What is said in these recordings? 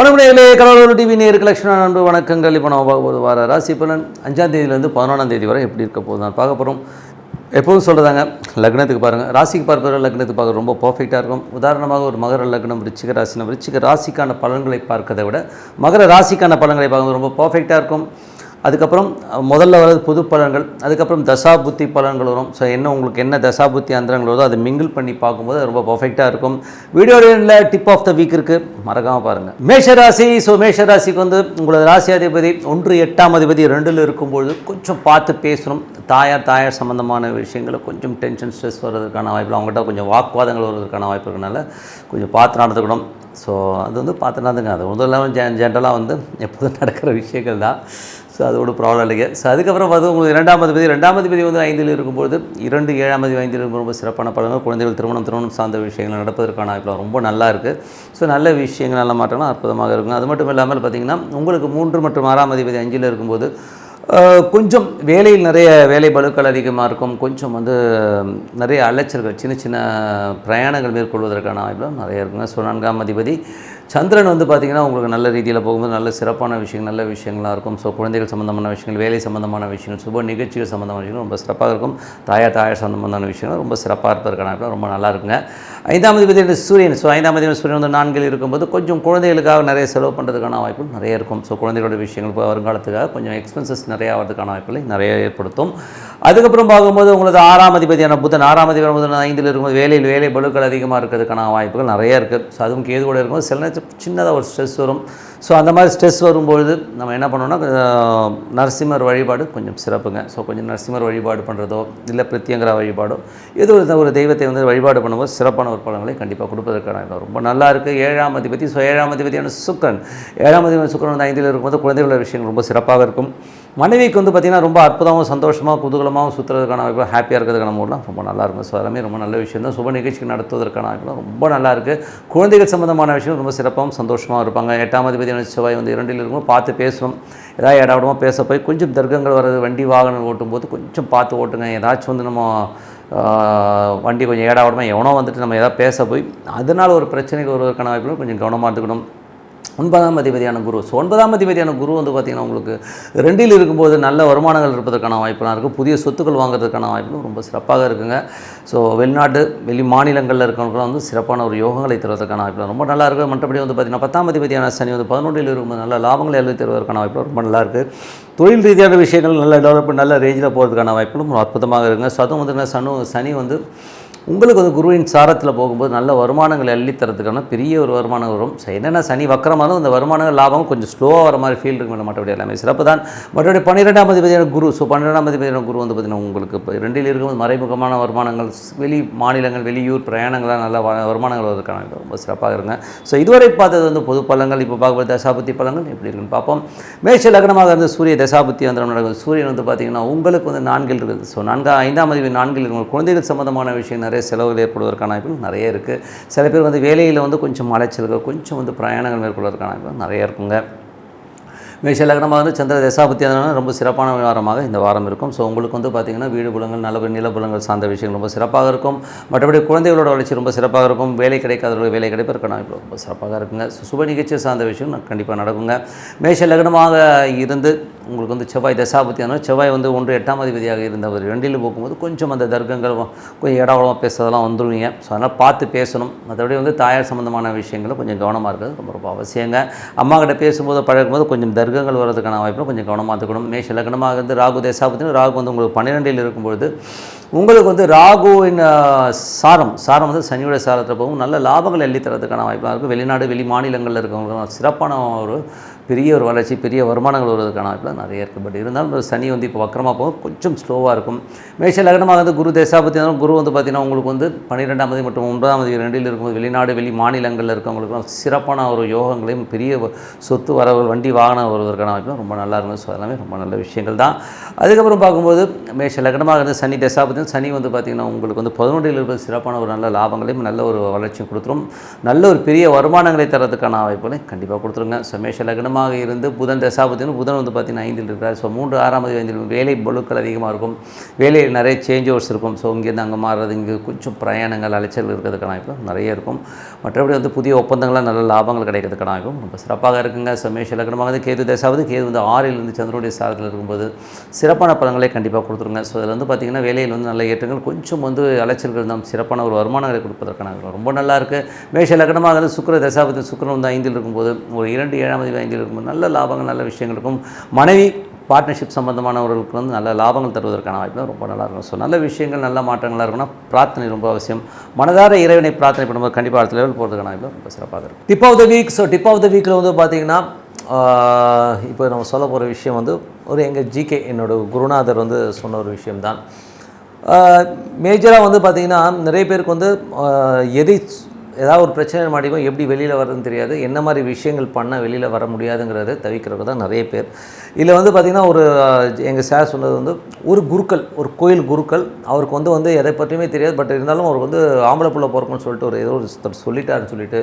வணக்கங்களே கடவுள் டிவி நேருக்கு லட்சுமண அன்பு வணக்கங்கள். இப்போ நம்ம பார்க்க போது வார ராசி பலன். அஞ்சாம் தேதியிலேருந்து பதினொன்றாம் தேதி வரை எப்படி இருக்க போகுது நான் பார்க்க போகிறோம் எப்போதும் சொல்கிறதாங்க லக்னத்துக்கு பாருங்கள் ராசிக்கு பார்ப்பவர் லக்னத்துக்கு பார்க்க ரொம்ப பர்ஃபெக்டாக இருக்கும். உதாரணமாக ஒரு மகர லக்னம் ரிச்சிக ராசினா ரிச்சிக ராசிக்கான பலன்களை பார்க்கறதை விட மகர ராசிக்கான பலன்களை பார்க்கும்போது ரொம்ப பர்ஃபெக்டாக இருக்கும். அதுக்கப்புறம் முதல்ல வர்றது புது பலன்கள் அதுக்கப்புறம் தசா புத்தி பலன்கள் வரும். ஸோ என்ன உங்களுக்கு என்ன தசா புத்தி அந்தரங்கள் வருதோ அதை மிங்கிள் பண்ணி பார்க்கும்போது ரொம்ப பர்ஃபெக்டாக இருக்கும். வீடியோவில் டிப் ஆஃப் த வீக் இருக்குது மறக்காமல் பாருங்கள் மேஷராசி ஸோ மேஷராசிக்கு வந்து உங்களோட ராசி அதிபதி ஒன்று எட்டாம் அதிபதி ரெண்டில் இருக்கும்பொழுது கொஞ்சம் பார்த்து பேசணும். தாயார் தாயார் சம்மந்தமான விஷயங்களை கொஞ்சம் டென்ஷன் ஸ்ட்ரெஸ் வர்றதுக்கான வாய்ப்பு அவங்ககிட்ட கொஞ்சம் வாக்குவாதங்கள் வர்றதுக்கான வாய்ப்பு இருக்கனால கொஞ்சம் பார்த்து நடந்துக்கணும். ஸோ அது வந்து பார்த்து நடந்துங்க அது முதல்ல ஜென் ஜென்ரலாக வந்து எப்போதும் நடக்கிற விஷயங்கள் தான். ஸோ அது ப்ராப்ளம் இல்லைங்க. ஸோ அதுக்கப்புறம் பார்த்து உங்களுக்கு இரண்டாம் அதிபதி ரெண்டாம் அதிபதி வந்து ஐந்தில் இருக்கும்போது இரண்டு ஏழாம் அதிபதி ஐந்தில் இருக்கும் ரொம்ப சிறப்பான படங்கள் குழந்தைகள் திருமணம் திருமணம் சார்ந்த விஷயங்கள் நடப்பதற்கான வாய்ப்பில் ரொம்ப நல்லா இருக்குது ஸோ நல்ல விஷயங்கள் நல்ல மாற்றம்லாம் அற்புதமாக இருக்கும். அது மட்டும் இல்லாமல் பார்த்திங்கன்னா உங்களுக்கு மூன்று மற்றும் ஆறாம் அதிபதி அஞ்சில் இருக்கும்போது கொஞ்சம் வேலையில் நிறைய வேலை பளுக்கள் அதிகமாக இருக்கும். கொஞ்சம் வந்து நிறைய அலைச்சல்கள் சின்ன சின்ன பிரயாணங்கள் மேற்கொள்வதற்கான வாய்ப்புலாம் நிறைய இருக்குங்க. ஸோ நான்காம் அதிபதி சந்திரன் வந்து பார்த்திங்கன்னா உங்களுக்கு நல்ல ரீதியில் போகும்போது நல்ல சிறப்பான விஷயங்கள் நல்ல விஷயங்களாக இருக்கும். ஸோ குழந்தைகள் சம்மந்தமான விஷயங்கள் வேலை சம்மந்தமான விஷயங்கள் சுப நிகழ்ச்சிகள் சம்மந்தமான விஷயங்கள் ரொம்ப சிறப்பாக இருக்கும். தாயார் தாயார் சம்மந்தமான விஷயங்கள் ரொம்ப சிறப்பாக இருப்பதற்கான ரொம்ப நல்லா இருக்குங்க. ஐந்தாம் அதிபதி சூரியன். ஸோ ஐந்தாம் அதிபதி சூரியன் வந்து நான்கில் இருக்கும்போது கொஞ்சம் குழந்தைகளுக்காக நிறைய செலவு பண்ணுறதுக்கான வாய்ப்புகள் நிறைய இருக்கும். ஸோ குழந்தைகளோட விஷயங்கள் இப்போ வருங்காலத்துக்காக கொஞ்சம் எக்ஸ்பென்சஸ் நிறைய ஆகிறதுக்கான வாய்ப்புகளை நிறைய ஏற்படுத்தும். அதுக்கப்புறம் பார்க்கும்போது உங்களது ஆறாம் அதிபதியான புதன் ஆறாம் அதிபதி புதன் ஐந்தில் இருக்கும்போது வேலையில் வேலை பலுக்கள் அதிகமாக இருக்கிறதுக்கான வாய்ப்புகள் நிறைய இருக்குது ஸோ அதுவும் கேது கூட இருக்கும்போது சில நேரத்தில் சின்னதாக ஒரு ஸ்ட்ரெஸ் வரும். ஸோ அந்த மாதிரி ஸ்ட்ரெஸ் வரும்பொழுது நம்ம என்ன பண்ணோம்னா நரசிம்மர் வழிபாடு கொஞ்சம் சிறப்புங்க. ஸோ கொஞ்சம் நரசிம்மர் வழிபாடு பண்ணுறதோ இல்லை பிரத்யங்கரா வழிபாடோ ஏதோ ஒரு ஒரு தெய்வத்தை வந்து வழிபாடு பண்ணும்போது சிறப்பான ஒரு பலன்களை கண்டிப்பாக கொடுப்பதற்கான இடம். ரொம்ப நல்லா இருக்குது ஏழாம் அதிபதி. ஸோ ஏழாம் அதிபதியான சுக்கரன். ஏழாம் அதிபதி சுக்கரன் வந்து ஐந்தில் இருக்கும்போது குழந்தைகளோட விஷயங்கள் ரொம்ப சிறப்பாக இருக்கும். மனைவிக்கு வந்து பார்த்திங்கன்னா ரொம்ப அற்புதமாகவும் சந்தோஷமாக குதூகலமாகவும் சுற்றுறதுக்கான வாய்ப்பு ஹாப்பியாக இருக்கிறதுக்கான மூடலாம் ரொம்ப நல்லா இருக்கும். ஸோ எல்லாமே ரொம்ப நல்ல விஷயம் தான். சுப நிகழ்ச்சிக்கு நடத்துவதற்கான வாய்ப்புலாம் ரொம்ப நல்லா இருக்குது குழந்தைகள் சம்மந்தமான விஷயம் ரொம்ப சிறப்பாகவும் சந்தோஷமாக இருப்பாங்க. எட்டாம் அதிபதி செவ்வாய் வந்து இரண்டில் இருக்கும். பார்த்து பேசுவோம். ஏதாவது இடவிடமாக பேச போய் கொஞ்சம் தர்க்கங்கள் வர்றது வண்டி வாகனம் ஓட்டும்போது கொஞ்சம் பார்த்து ஓட்டுங்க. ஏதாச்சும் வந்து நம்ம வண்டி கொஞ்சம் ஏடாவிடமாக எவனோ வந்துட்டு நம்ம எதாவது பேச போய் அதனால் ஒரு பிரச்சனைகள் வருவதற்கான வாய்ப்புகளும் கொஞ்சம் கவனமாக இருந்துக்கணும். ஒன்பதாம் அதிபதியான குரு. ஸோ ஒன்பதாம் அதிபதியான குரு வந்து பார்த்திங்கன்னா உங்களுக்கு ரெண்டில் இருக்கும்போது நல்ல வருமானங்கள் இருப்பதற்கான வாய்ப்புலாம் இருக்குது புதிய சொத்துக்கள் வாங்குறதுக்கான வாய்ப்புகளும் ரொம்ப சிறப்பாக இருக்குங்க. ஸோ வெளிநாட்டு வெளி மாநிலங்களில் இருக்கிறவங்களும் வந்து சிறப்பான ஒரு யோகங்களை தருவதற்கான வாய்ப்பு ரொம்ப நல்லா இருக்குது மற்றபடி வந்து பார்த்திங்கன்னா பத்தாம் அதிபதியான சனி வந்து பதினொன்றில் இருக்கும்போது நல்ல லாபங்களை எழுதி தருவதற்கான வாய்ப்பு ரொம்ப நல்லா இருக்குது தொழில் ரீதியான விஷயங்கள் நல்ல டெவலப்மெண்ட் நல்ல ரேஞ்சில் போகிறதுக்கான வாய்ப்புகளும் ரொம்ப அற்புதமாக இருக்குங்க. ஸோ அதுவும் வந்து சனு சனி வந்து உங்களுக்கு வந்து குருவின் சாரத்தில் போகும்போது நல்ல வருமானங்களை அள்ளித்தரத்துக்கான பெரிய ஒரு வருமானம் வரும். என்னென்ன சனி வக்கரமானதும் அந்த வருமானங்கள் லாபம் கொஞ்சம் ஸ்லோவாக வர மாதிரி ஃபீல் இருக்கும் மற்றபடி எல்லாமே. சிறப்பு தான். மற்றபடி பன்னிரெண்டாம் அதிபதியான குரு ஸோ பன்னிரெண்டாம் அதிபதியான குரு வந்து பார்த்திங்கன்னா உங்களுக்கு இப்போ ரெண்டில் இருக்கும்போது மறைமுகமான வருமானங்கள் வெளி மாநிலங்கள் வெளியூர் பிரயாணங்களாக நல்ல வ- வருமானங்கள் வருவதற்கான ரொம்ப சிறப்பாக இருங்க ஸோ இதுவரை பார்த்தது வந்து பொது பழங்கள் இப்போ பார்க்கும்போது தசாபுத்தி பலங்கள் எப்படி இருக்குன்னு பார்ப்போம். மேஷ லக்னமாக இருந்து சூரிய தசாபுத்தி வந்து நடக்குது சூரியன் வந்து பார்த்திங்கன்னா உங்களுக்கு வந்து நான்கில் இருக்குது. ஸோ நான்கா ஐந்தாம் அதிபதி நான்கில் இருக்கும். குழந்தைகள் சம்மந்தமான விஷயம் நிறைய செலவுகள் ஏற்படுவதற்கான வாய்ப்புகள் நிறைய இருக்குது சில பேர் வந்து வேலையில் வந்து கொஞ்சம் அலைச்சல்கள் கொஞ்சம் வந்து பிரயாணங்கள் மேற்கொள்வதற்கான வாய்ப்புகள் நிறைய இருக்குங்க. மேஷ லக்னமாக வந்து சந்திர தசாபத்தி அதனால ரொம்ப சிறப்பான வாரமாக இந்த வாரம் இருக்கும். ஸோ உங்களுக்கு வந்து பார்த்திங்கன்னா வீடு புலங்கள் நல்ல நிலப்புலங்கள் சார்ந்த விஷயங்கள் ரொம்ப சிறப்பாக இருக்கும். மற்றபடி குழந்தைகளோட வளர்ச்சி ரொம்ப சிறப்பாக இருக்கும். வேலை கிடைக்காதவர்கள் வேலை கிடைப்பதற்கான வாய்ப்பு ரொம்ப சிறப்பாக இருக்குங்க. ஸோ சுப நிகழ்ச்சி சார்ந்த விஷயம் கண்டிப்பாக நடக்குங்க. மேஷ லக்னமாக இருந்து உங்களுக்கு வந்து செவ்வாய் தசாபத்தி செவ்வாய் வந்து ஒன்று எட்டாம் அதிபதியாக இருந்தவர் ரெண்டில் போகும்போது கொஞ்சம் அந்த தர்க்கங்கள் கொஞ்சம் இடவளமாக பேசுறதெல்லாம் வந்துடுவீங்க ஸோ அதனால் பார்த்து பேசணும். மற்றபடி வந்து தாயார் சம்மந்தமான விஷயங்களும் கொஞ்சம் கவனமாக இருக்கிறது ரொம்ப ரொம்ப அவசியங்க. அம்மா கிட்ட பேசும்போது பழகும்போது கொஞ்சம் தர்க்கங்கள் வர்றதுக்கான வாய்ப்பு கொஞ்சம் கவனமாக இருக்கணும் மேஷ லக்னமாக இருந்து ராகு தசாபத்தின்னு ராகு வந்து உங்களுக்கு பன்னிரெண்டில் இருக்கும்பொழுது உங்களுக்கு வந்து ராகுவின் சாரம் சாரம் வந்து சனியோட சாரத்தில் போகும். நல்ல லாபங்கள் எள்ளி தரதுக்கான வாய்ப்பாக இருக்கும் வெளிநாடு வெளி மாநிலங்களில் இருக்கவங்களுக்கு சிறப்பான ஒரு பெரிய ஒரு வளர்ச்சி பெரிய வருமானங்கள் வருவதற்கான வாய்ப்புலாம் நிறைய இருக்குது. பட் இருந்தாலும் ஒரு சனி வந்து இப்போ வக்கரமாக போகும் கொஞ்சம் ஸ்லோவாக இருக்கும். மேஷ லக்னமாக வந்து குரு தேசாபத்தி குரு வந்து பார்த்திங்கன்னா உங்களுக்கு வந்து பன்னிரெண்டாம் தேதி மற்றும் ஒன்பதாம் தேதி ரெண்டில் இருக்கும்போது வெளிநாடு வெளி மாநிலங்களில் இருக்கவங்களுக்குலாம் சிறப்பான ஒரு யோகங்களையும் பெரிய சொத்து வரவர்கள் வண்டி வாகனம் வருவதற்கான வாய்ப்புலாம் ரொம்ப நல்லா இருக்கும். ஸோ எல்லாமே ரொம்ப நல்ல விஷயங்கள் தான். அதுக்கப்புறம் பார்க்கும்போது மேஷ லக்னமாக இருந்து சனி தசாபத்தி சனி வந்து பார்த்திங்கன்னா உங்களுக்கு வந்து பதினொன்றில் இருப்பது சிறப்பான ஒரு நல்ல லாபங்களையும் நல்ல ஒரு வளர்ச்சியும் கொடுத்துரும். நல்ல ஒரு பெரிய வருமானங்களை தரதுக்கான வாய்ப்புகளையும் கண்டிப்பாக கொடுத்துருங்க. ஸோ மேஷ லக்னமாக சுபமாக இருந்து புதன் தசாபத்தினும் புதன் வந்து பார்த்திங்கன்னா ஐந்தில் இருக்கிறார். ஸோ மூன்று ஆறாம் தேதி ஐந்தில் வேலை பொருட்கள் அதிகமாக இருக்கும். வேலையில் நிறைய சேஞ்ச் ஓவர்ஸ் இருக்கும். ஸோ இங்கேருந்து அங்கே மாறுறது இங்கே கொஞ்சம் பிரயாணங்கள் அலைச்சல் இருக்கிறதுக்கான வாய்ப்பு நிறைய இருக்கும். மற்றபடி வந்து புதிய ஒப்பந்தங்களாக நல்ல லாபங்கள் கிடைக்கிறதுக்கான வாய்ப்பும் ரொம்ப சிறப்பாக இருக்குங்க. ஸோ மேஷ லக்னமாக வந்து கேது தசாவது கேது வந்து ஆறில் இருந்து சந்திரனுடைய சாரத்தில் இருக்கும்போது சிறப்பான பலன்களை கண்டிப்பாக கொடுத்துருங்க. ஸோ அதில் வந்து பார்த்திங்கன்னா வேலையில் வந்து நல்ல ஏற்றங்கள் கொஞ்சம் வந்து அலைச்சல்கள் இருந்தாலும் சிறப்பான ஒரு வருமானங்களை கொடுப்பதற்கான ரொம்ப நல்லா இருக்குது மேஷ லக்னமாக வந்து சுக்கிர தசாபதி சுக்கிரன் வந்து ஐந்தில் இருக்கும்போது ஒரு இரண்டு ஏழாம் தேதி ஐந்தில் இருக்கும்போது நல்ல லாபங்கள் நல்ல விஷயங்கள் இருக்கும். மனைவி பார்ட்னர்ஷிப் சம்மந்தமானவர்களுக்கு வந்து நல்ல லாபங்கள் தருவதற்கான வாய்ப்பு ரொம்ப நல்லா இருக்கும். ஸோ நல்ல விஷயங்கள் நல்ல மாற்றங்களாக இருக்கும்னா பிரார்த்தனை ரொம்ப அவசியம். மனதார இறைவனை பிரார்த்தனை பண்ணும்போது கண்டிப்பாக அடுத்த லெவல் போகிறதுக்கான வாய்ப்பு ரொம்ப சிறப்பாக இருக்கும். Tip of the week so tip of the வீக்கில் வந்து பார்த்தீங்கன்னா இப்போ நம்ம சொல்ல போகிற விஷயம் வந்து ஒரு எங்கள் ஜிகே என்னோட குருநாதர் வந்து சொன்ன ஒரு விஷயம்தான். மேஜராக வந்து பார்த்திங்கன்னா நிறைய பேருக்கு வந்து எதை ஏதாவது ஒரு பிரச்சனை மாட்டிக்கும் எப்படி வெளியில் வரதுன்னு தெரியாது. என்ன மாதிரி விஷயங்கள் பண்ணால் வெளியில் வர முடியாதுங்கிறத தவிக்கிறவங்க தான் நிறைய பேர். இதில் வந்து பார்த்திங்கன்னா ஒரு எங்கள் சார் சொன்னது வந்து ஒரு குருக்கள் ஒரு கோயில் குருக்கள் அவருக்கு வந்து வந்து எதை பற்றியுமே தெரியாது. பட் இருந்தாலும் அவருக்கு வந்து ஆம்பளை பிள்ளை பிறக்கும்னு சொல்லிட்டு ஒரு ஏதோ ஒரு சொல்லிட்டாருன்னு சொல்லிட்டு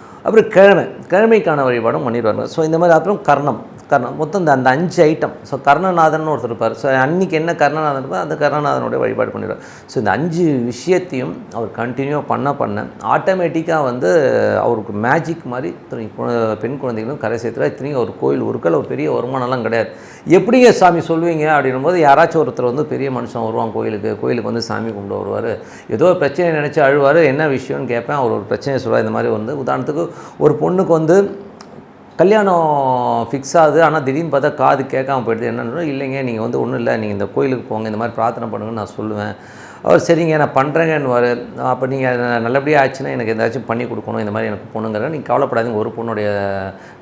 அப்புறம் கிழமை கிழமைக்கான வழிபாடும் பண்ணிடுவாங்க ஸோ இந்த மாதிரி அப்புறம் கர்ணம். கர்ணன் மொத்தம் இந்த அந்த அஞ்சு ஐட்டம் ஸோ கர்ணநாதன் ஒருத்தர் இருப்பார். ஸோ அன்றைக்கி என்ன கர்ணநாதன் இருப்பார்? அந்த கர்ணநாதனுடைய வழிபாடு பண்ணிடுவார். ஸோ இந்த அஞ்சு விஷயத்தையும் அவர் கண்டினியூவாக பண்ண பண்ண ஆட்டோமேட்டிக்காக வந்து அவருக்கு மேஜிக் மாதிரி இத்தனை பெண் குழந்தைகளும் கரை சேர்த்துல இத்தனையும் ஒரு கோயில் உருக்கள் ஒரு பெரிய வருமானம்லாம் கிடையாது. எப்படிங்க சாமி சொல்லுவீங்க அப்படின்னும் போது யாராச்சும் ஒருத்தர் வந்து பெரிய மனுஷன் வருவான் கோயிலுக்கு கோயிலுக்கு வந்து சாமி கும்பிட வருவார். ஏதோ ஒரு பிரச்சனை நினச்சி அழுவார். என்ன விஷயம்னு கேட்பேன். அவர் ஒரு பிரச்சனையை சொல்லுவார் இந்த மாதிரி வந்து உதாரணத்துக்கு ஒரு பொண்ணுக்கு வந்து கல்யாணம் ஃபிக்ஸ் ஆகுது. ஆனால் திடீர்னு பார்த்தா காது கேட்காம போயிடுது. என்னன்னு இல்லைங்க நீங்கள் வந்து ஒன்றும் இல்லை நீங்கள் இந்த கோயிலுக்கு போங்க இந்த மாதிரி பிரார்த்தனை பண்ணுங்கன்னு நான் சொல்லுவேன். அவர் சரிங்க நான் பண்ணுறேங்கன்னு அப்போ நீங்கள் நல்லபடியாக ஆச்சுன்னா எனக்கு ஏதாச்சும் பண்ணி கொடுக்கணும் இந்த மாதிரி எனக்கு பொண்ணுங்கிற நீங்கள் கவலைப்படாதீங்க. ஒரு பொண்ணுடைய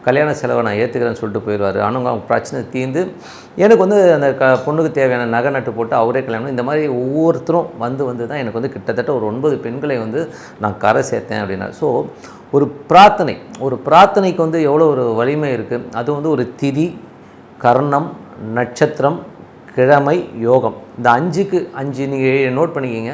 கல்யாண செலவை நான் ஏற்றுக்கிறேன்னு சொல்லிட்டு போயிடுவார். ஆனால் அவங்க பிரச்சனை தீர்ந்து எனக்கு வந்து அந்த க பொண்ணுக்கு தேவையான நகை நட்டு போட்டு அவரே கல்யாணம் இந்த மாதிரி ஒவ்வொருத்தரும் வந்து வந்து தான் எனக்கு வந்து கிட்டத்தட்ட ஒரு ஒன்பது பெண்களை வந்து நான் கரை சேர்த்தேன் அப்படின்னா. ஸோ ஒரு பிரார்த்தனை ஒரு பிரார்த்தனைக்கு வந்து எவ்வளோ ஒரு வலிமை இருக்குது அது வந்து ஒரு திதி கர்ணம் நட்சத்திரம் கிழமை யோகம். இந்த அஞ்சுக்கு அஞ்சு நீங்கள் நோட் பண்ணிக்கிங்க.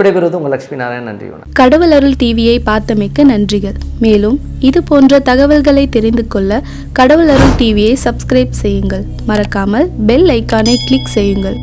விடைபெறுவது உங்கள் லட்சுமி நாராயணன். நன்றி கடவுள் அருள் டிவியை பார்த்தமைக்க நன்றிகள். மேலும் இது போன்ற தகவல்களை தெரிந்து கொள்ள கடவுள் அருள் டிவியை சப்ஸ்கிரைப் செய்யுங்கள். மறக்காமல் பெல் ஐக்கானை கிளிக் செய்யுங்கள்.